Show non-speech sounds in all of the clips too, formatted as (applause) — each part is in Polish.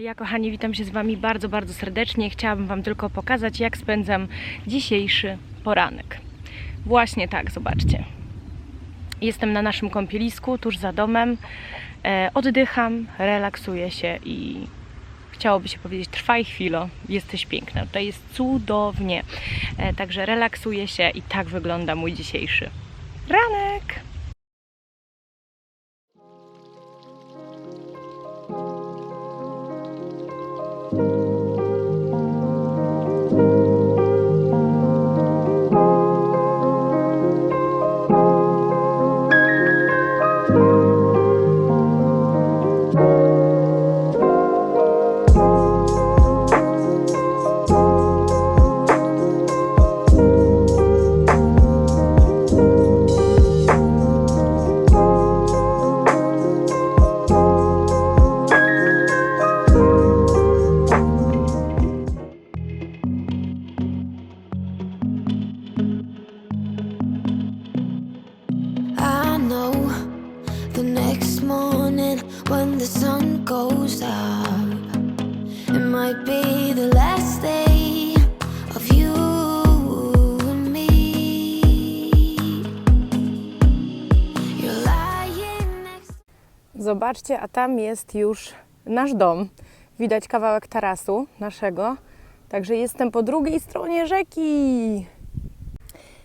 Ja, kochani, witam się z Wami bardzo, bardzo serdecznie. Chciałabym Wam tylko pokazać, jak spędzam dzisiejszy poranek. Właśnie tak, zobaczcie. Jestem na naszym kąpielisku, tuż za domem. E, oddycham, relaksuję się i chciałoby się powiedzieć, trwaj chwilo, jesteś piękna. Tutaj jest cudownie. E, także relaksuję się i tak wygląda mój dzisiejszy ranek. Might be the last day of you and me. You're lying next. Zobaczcie, a tam jest już nasz dom. Widać kawałek tarasu naszego. Także jestem po drugiej stronie rzeki.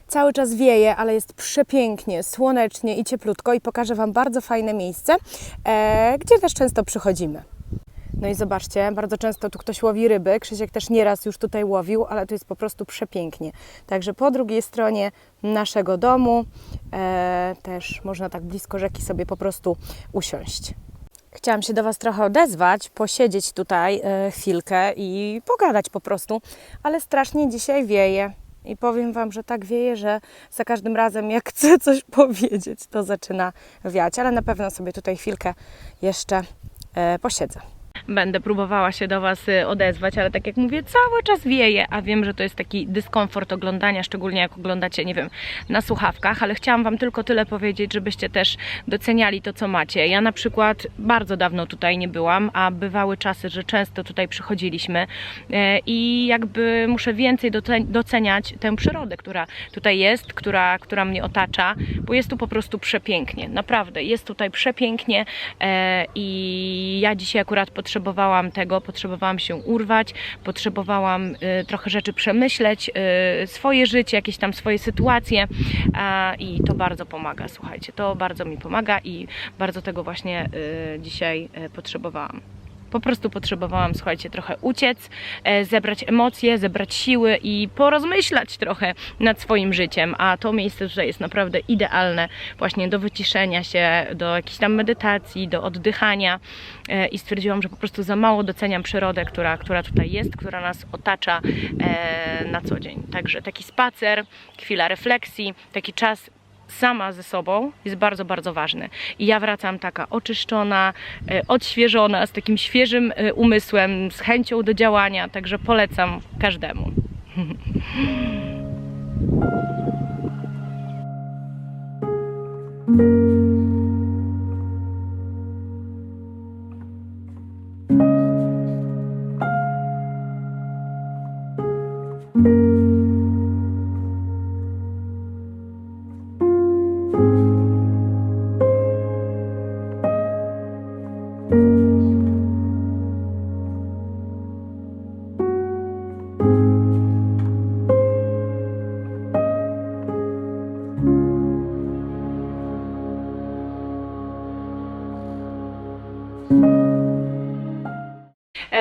Cały czas wieje, ale jest przepięknie, słonecznie i cieplutko i pokażę Wam bardzo fajne miejsce, e, gdzie też często przychodzimy. No i zobaczcie, bardzo często tu ktoś łowi ryby. Krzysiek też nieraz już tutaj łowił, ale tu jest po prostu przepięknie. Także po drugiej stronie naszego domu e, też można tak blisko rzeki sobie po prostu usiąść. Chciałam się do Was trochę odezwać, posiedzieć tutaj e, chwilkę i pogadać po prostu, ale strasznie dzisiaj wieje. I powiem Wam, że tak wieje, że za każdym razem, jak (laughs) chcę coś powiedzieć, to zaczyna wiać, ale na pewno sobie tutaj chwilkę jeszcze e, posiedzę. Będę próbowała się do Was y, odezwać, ale tak jak mówię, cały czas wieje, a wiem, że to jest taki dyskomfort oglądania, szczególnie jak oglądacie, nie wiem, na słuchawkach, ale chciałam Wam tylko tyle powiedzieć, żebyście też doceniali to, co macie. Ja na przykład bardzo dawno tutaj nie byłam, a bywały czasy, że często tutaj przychodziliśmy e, i jakby muszę więcej doce- doceniać tę przyrodę, która tutaj jest, która, która mnie otacza, bo jest tu po prostu przepięknie, naprawdę, jest tutaj przepięknie e, i ja dzisiaj akurat potrzebowałam tego, potrzebowałam się urwać, potrzebowałam e, trochę rzeczy przemyśleć, e, swoje życie, jakieś tam swoje sytuacje i to bardzo pomaga, słuchajcie, to bardzo mi pomaga i bardzo tego właśnie e, dzisiaj potrzebowałam. Po prostu potrzebowałam, słuchajcie, trochę uciec, e, zebrać emocje, zebrać siły i porozmyślać trochę nad swoim życiem. A to miejsce tutaj jest naprawdę idealne właśnie do wyciszenia się, do jakiejś tam medytacji, do oddychania. E, I stwierdziłam, że po prostu za mało doceniam przyrodę, która, która tutaj jest, która nas otacza e, na co dzień. Także taki spacer, chwila refleksji, taki czas sama ze sobą jest bardzo, bardzo ważny. I ja wracam taka oczyszczona, e, odświeżona, z takim świeżym e, umysłem, z chęcią do działania, także polecam każdemu. (laughs)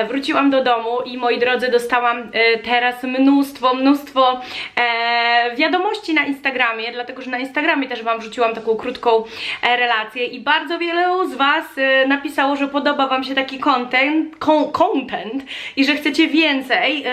Wróciłam do domu i moi drodzy, dostałam e, teraz mnóstwo, mnóstwo e, wiadomości na Instagramie, dlatego że na Instagramie też Wam wrzuciłam taką krótką e, relację i bardzo wiele z Was e, napisało, że podoba Wam się taki content, con, content i że chcecie więcej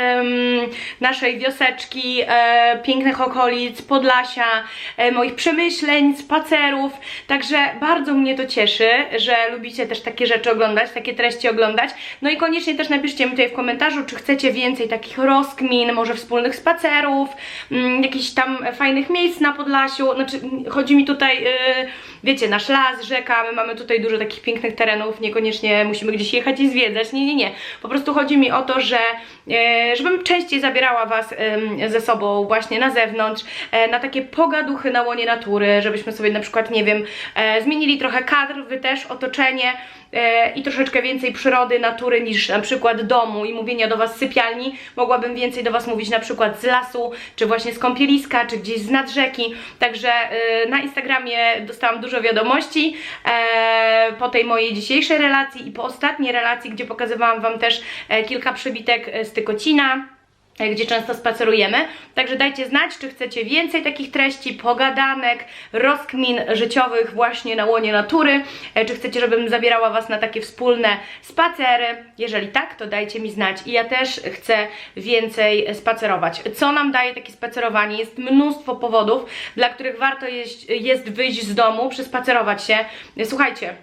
naszej wioseczki, e, pięknych okolic, Podlasia, e, moich przemyśleń, spacerów, także bardzo mnie to cieszy, że lubicie też takie rzeczy oglądać, takie treści oglądać, no i koniecznie też napiszcie mi tutaj w komentarzu, czy chcecie więcej takich rozkmin, może wspólnych spacerów, mm, jakichś tam fajnych miejsc na Podlasiu, znaczy chodzi mi tutaj y, wiecie, nasz las, rzeka, my mamy tutaj dużo takich pięknych terenów, niekoniecznie musimy gdzieś jechać i zwiedzać, nie, nie, nie. Po prostu chodzi mi o to, że e, żebym częściej zabierała Was ze sobą właśnie na zewnątrz, e, na takie pogaduchy na łonie natury, żebyśmy sobie na przykład, nie wiem, e, zmienili trochę kadr, Wy też, otoczenie i troszeczkę więcej przyrody, natury niż na przykład domu i mówienia do Was z sypialni. Mogłabym więcej do Was mówić na przykład z lasu, czy właśnie z kąpieliska, czy gdzieś z nad rzeki. Także na Instagramie dostałam dużo wiadomości e, po tej mojej dzisiejszej relacji i po ostatniej relacji, gdzie pokazywałam Wam też e, kilka przebitek e, z Tykocina gdzie często spacerujemy. Także dajcie znać, czy chcecie więcej takich treści, pogadanek, rozkmin życiowych właśnie na łonie natury, e, czy chcecie, żebym zabierała Was na takie wspólne spacery. Jeżeli tak, to dajcie mi znać. I ja też chcę więcej spacerować. Co nam daje takie spacerowanie? Jest mnóstwo powodów, dla których warto jest, jest wyjść z domu, przespacerować się. Słuchajcie,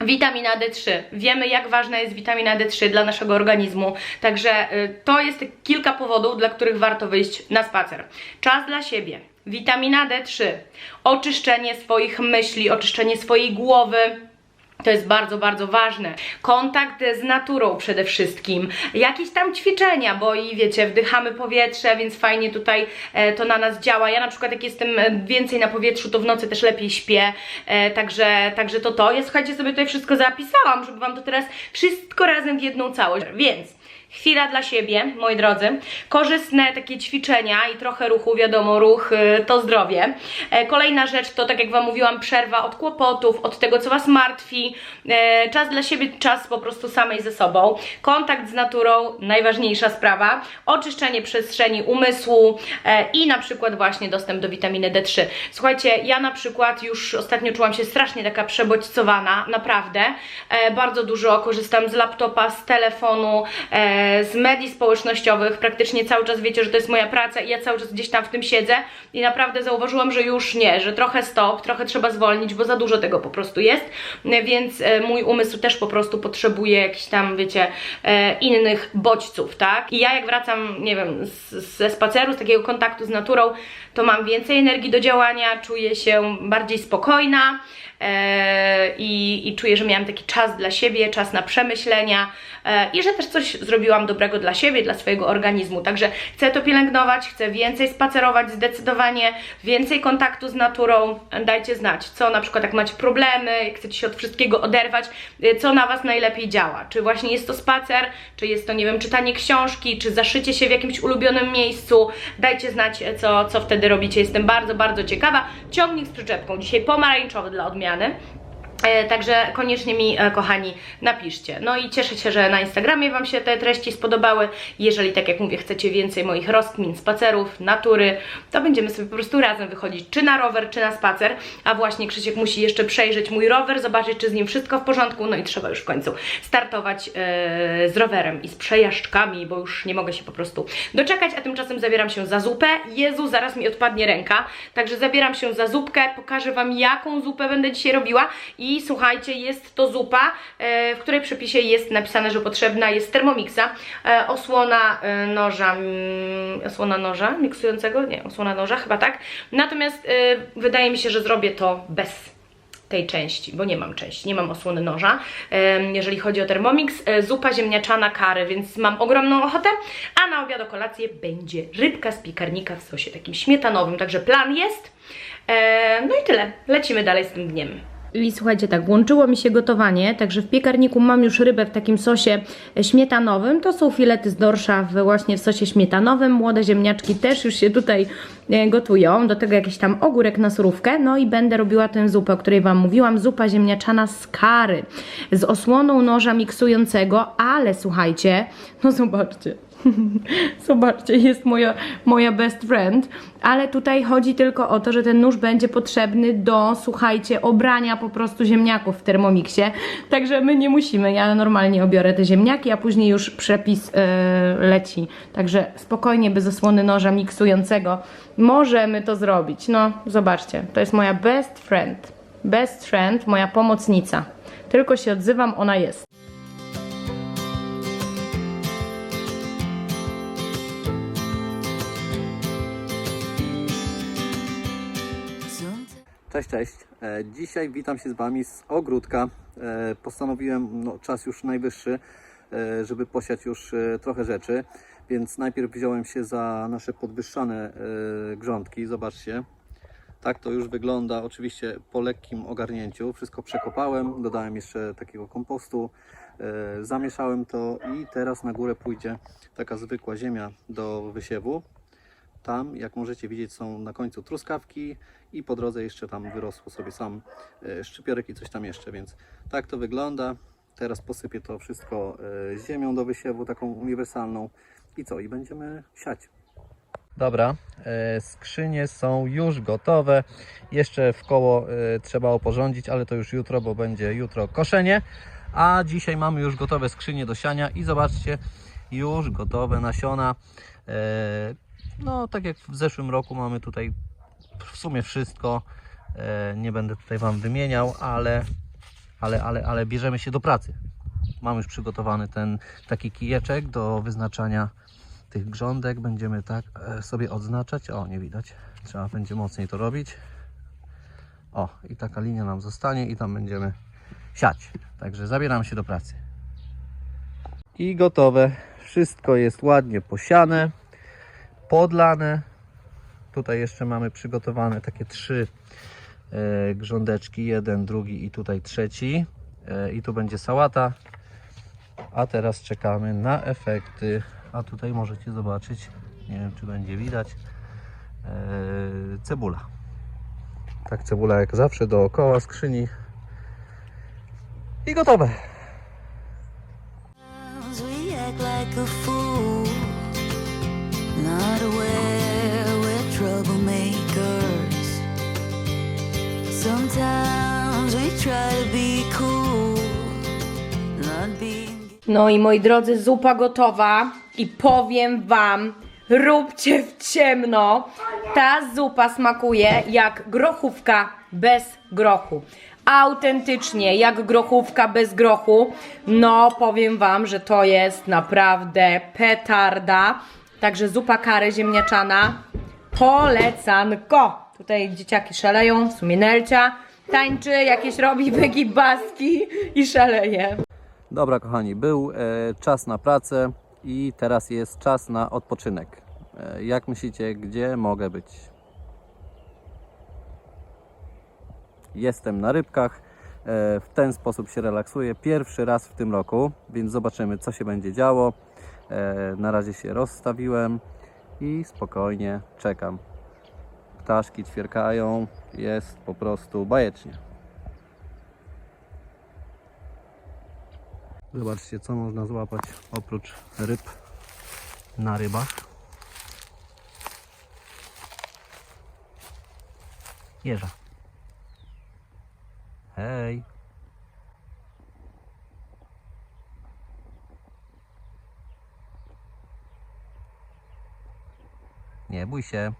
Witamina D3. Wiemy, jak ważna jest witamina D3 dla naszego organizmu. Także y, to jest kilka powodów, dla których warto wyjść na spacer. Czas dla siebie. Witamina D3. Oczyszczenie swoich myśli, oczyszczenie swojej głowy. To jest bardzo, bardzo ważne. Kontakt z naturą przede wszystkim. Jakieś tam ćwiczenia, bo i wiecie, wdychamy powietrze, więc fajnie tutaj e, to na nas działa. Ja na przykład jak jestem e, więcej na powietrzu, to w nocy też lepiej śpię. E, także, także to to. Ja słuchajcie, sobie tutaj wszystko zapisałam, żeby Wam to teraz wszystko razem w jedną całość. Więc chwila dla siebie, moi drodzy. Korzystne takie ćwiczenia i trochę ruchu, wiadomo, ruch y, to zdrowie. E, Kolejna rzecz to, tak jak Wam mówiłam, przerwa od kłopotów, od tego, co Was martwi. E, Czas dla siebie, czas po prostu samej ze sobą. Kontakt z naturą, najważniejsza sprawa. Oczyszczenie przestrzeni umysłu e, i na przykład właśnie dostęp do witaminy D3. Słuchajcie, ja na przykład już ostatnio czułam się strasznie taka przebodźcowana, naprawdę. Bardzo dużo korzystam z laptopa, z telefonu, z medii społecznościowych. Praktycznie cały czas wiecie, że to jest moja praca i ja cały czas gdzieś tam w tym siedzę i naprawdę zauważyłam, że już nie, że trochę stop, trochę trzeba zwolnić, bo za dużo tego po prostu jest, więc e, mój umysł też po prostu potrzebuje jakichś tam, wiecie, e, innych bodźców, tak? I ja jak wracam, nie wiem, ze spaceru, z takiego kontaktu z naturą, to mam więcej energii do działania, czuję się bardziej spokojna, i, i czuję, że miałam taki czas dla siebie, czas na przemyślenia e, i że też coś zrobiłam dobrego dla siebie, dla swojego organizmu. Także chcę to pielęgnować, chcę więcej spacerować zdecydowanie, więcej kontaktu z naturą. Dajcie znać, co na przykład jak macie problemy, jak chcecie się od wszystkiego oderwać, e, co na Was najlepiej działa. Czy właśnie jest to spacer, czy jest to, nie wiem, czytanie książki, czy zaszycie się w jakimś ulubionym miejscu. Dajcie znać, e, co, co wtedy robicie. Jestem bardzo, bardzo ciekawa. Ciągnik z przyczepką, dzisiaj pomarańczowy dla odmiany. E, Także koniecznie mi, e, kochani, napiszcie. No i cieszę się, że na Instagramie Wam się te treści spodobały. Jeżeli, tak jak mówię, chcecie więcej moich rozkmin, spacerów, natury, to będziemy sobie po prostu razem wychodzić, czy na rower, czy na spacer. A właśnie Krzysiek musi jeszcze przejrzeć mój rower, zobaczyć, czy z nim wszystko w porządku. No i trzeba już w końcu startować e, z rowerem i z przejażdżkami, bo już nie mogę się po prostu doczekać. A tymczasem zabieram się za zupę. Jezu, zaraz mi odpadnie ręka. Także zabieram się za zupkę, pokażę Wam, jaką zupę będę dzisiaj robiła. I słuchajcie, jest to zupa, e, w której przepisie jest napisane, że potrzebna jest Thermomixa, e, osłona e, noża, mm, osłona noża miksującego, nie, osłona noża, chyba tak. Natomiast wydaje mi się, że zrobię to bez tej części, bo nie mam części, nie mam osłony noża. Jeżeli chodzi o Thermomix, zupa ziemniaczana kary, więc mam ogromną ochotę. A na obiad o kolację będzie rybka z piekarnika w sosie takim śmietanowym, także plan jest. No i tyle, lecimy dalej z tym dniem. I słuchajcie, tak, włączyło mi się gotowanie, także w piekarniku mam już rybę w takim sosie śmietanowym. To są filety z dorsza w, właśnie w sosie śmietanowym. Młode ziemniaczki też już się tutaj e, gotują. Do tego jakiś tam ogórek na surówkę. No i będę robiła tę zupę, o której Wam mówiłam. Zupa ziemniaczana z kary. Z osłoną noża miksującego, ale słuchajcie, no zobaczcie. (laughs) Zobaczcie, jest moja, moja best friend, ale tutaj chodzi tylko o to, że ten nóż będzie potrzebny do, słuchajcie, obrania po prostu ziemniaków w termomiksie. Także my nie musimy. Ja normalnie obiorę te ziemniaki, a później już przepis yy, leci. Także spokojnie, bez osłony noża miksującego możemy to zrobić. No, zobaczcie, to jest moja best friend. Best friend, moja pomocnica. Tylko się odzywam, ona jest. Cześć, cześć. E, Dzisiaj witam się z Wami z ogródka. E, Postanowiłem, no, czas już najwyższy, e, żeby posiać już trochę rzeczy, więc najpierw wziąłem się za nasze podwyższane grządki. Zobaczcie, tak to już wygląda. Oczywiście po lekkim ogarnięciu. Wszystko przekopałem, dodałem jeszcze takiego kompostu, zamieszałem to i teraz na górę pójdzie taka zwykła ziemia do wysiewu. Tam, jak możecie widzieć, są na końcu truskawki i po drodze jeszcze tam wyrosło sobie sam e, szczypiorek i coś tam jeszcze, więc tak to wygląda. Teraz posypię to wszystko e, ziemią do wysiewu, taką uniwersalną i co? I będziemy siać. Dobra, e, skrzynie są już gotowe. Jeszcze w koło trzeba oporządzić, ale to już jutro, bo będzie jutro koszenie. A dzisiaj mamy już gotowe skrzynie do siania i zobaczcie, już gotowe nasiona. No, tak jak w zeszłym roku mamy tutaj w sumie wszystko. E, Nie będę tutaj Wam wymieniał, ale, ale, ale, ale bierzemy się do pracy. Mam już przygotowany ten taki kijeczek do wyznaczania tych grządek. Będziemy tak e, sobie odznaczać. O, nie widać. Trzeba będzie mocniej to robić. O, i taka linia nam zostanie i tam będziemy siać. Także zabieram się do pracy. I gotowe. Wszystko jest ładnie posiane, podlane. Tutaj jeszcze mamy przygotowane takie trzy e, grządeczki. Jeden, drugi i tutaj trzeci. E, I tu będzie sałata. A teraz czekamy na efekty. A tutaj możecie zobaczyć, nie wiem czy będzie widać, e, cebula. Tak, cebula jak zawsze dookoła skrzyni. I gotowe. Like a fool, No i moi drodzy, zupa gotowa i powiem wam, róbcie w ciemno. Ta zupa smakuje jak grochówka bez grochu. Autentycznie jak grochówka bez grochu. No, powiem wam, że to jest naprawdę petarda. Także zupa kary ziemniaczana. Polecanko. Tutaj dzieciaki szaleją, w sumie Nelcia tańczy, jakieś robi (laughs) wygibaski i szaleje. Dobra, kochani, był e, czas na pracę i teraz jest czas na odpoczynek. E, jak myślicie, gdzie mogę być? Jestem na rybkach. E, w ten sposób się relaksuję. Pierwszy raz w tym roku, więc zobaczymy, co się będzie działo. Na razie się rozstawiłem i spokojnie czekam. Ptaszki ćwierkają, jest po prostu bajecznie. Zobaczcie, co można złapać oprócz ryb na rybach. Jeża. Hej. Nie bój się.